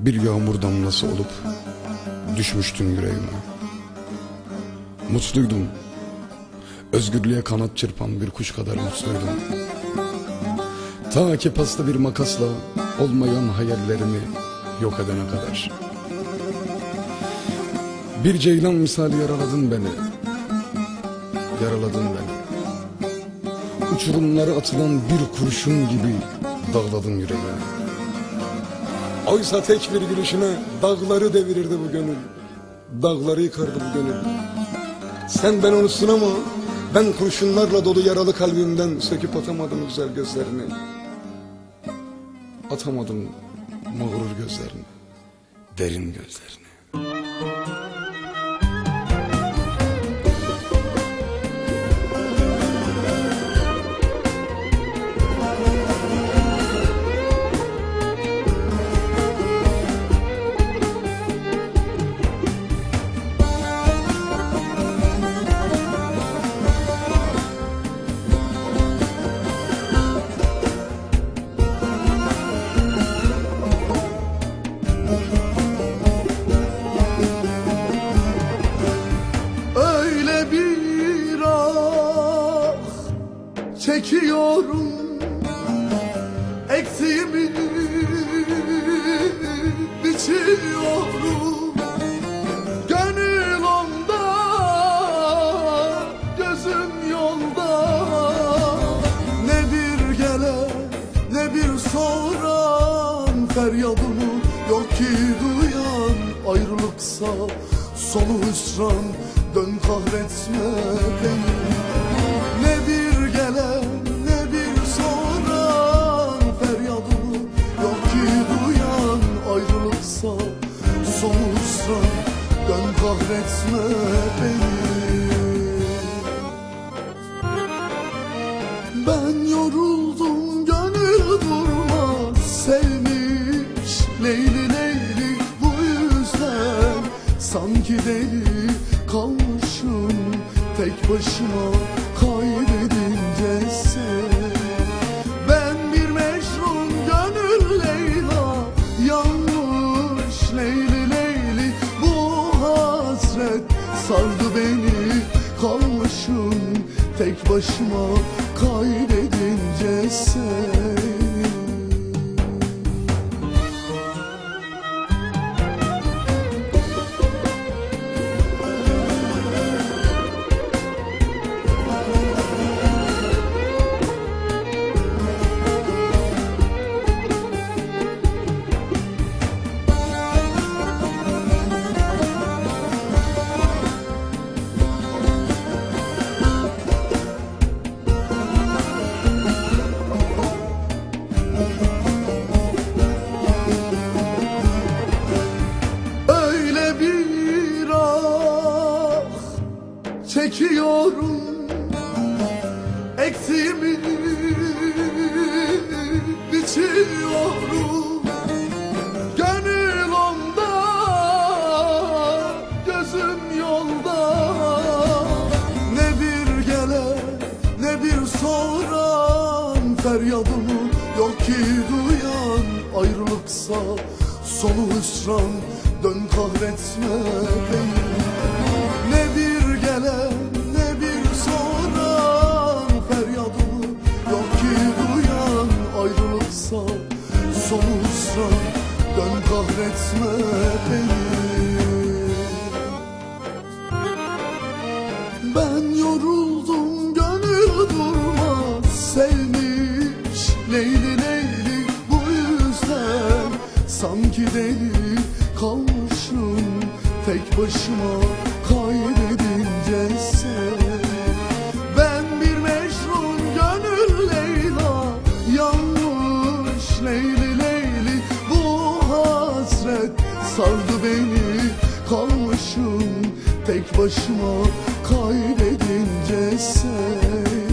bir yağmur damlası olup düşmüştün yüreğime. Mutluydum. Özgürlüğe kanat çırpan bir kuş kadar mutluydum. Ta ki pasta bir makasla olmayan hayallerimi yok edene kadar. Bir ceylan misali yaraladın beni. Yaraladın beni. Uçurumlara atılan bir kurşun gibi dağladın yüreğimi. Oysa tek bir gülüşüne dağları devirirdi bu gönül. Dağları yıkardı bu gönül. Sen ben unuttun ama ben kurşunlarla dolu yaralı kalbimden söküp atamadım güzel gözlerini. Atamadım mağrur gözlerini, derin gözlerini. Çekiyorum. Eksiğimi biçiyorum. Gönül onda, gözüm yolda. Ne bir gelen ne bir soran? Feryadımı yok ki duyan. Ayrılıksa sonu hüsran. Dön kahretme beni Ayrılıksa sonu hüsran Dön kahretme beni. Ben yoruldum gönül durmaz Sevmiş Leyli Leyli bu yüzden. Sanki deli kalmışım Tek başıma kaybedince başıma kaybedince seni çekiyorum Eksiğimi biçiyorum. Gönül onda, gözüm yolda. Ne bir gelen ne bir soran Feryadımı yok ki duyan Ayrılıksa sonu hüsran Dön kahretme beni hüsran Dön kahretme beni. Ben yoruldum gönül durmaz Sevmiş Leyli Leyli bu yüzden. Sanki deli kalmışım Tek başıma kaybedince seni Tek başıma kaybedince seni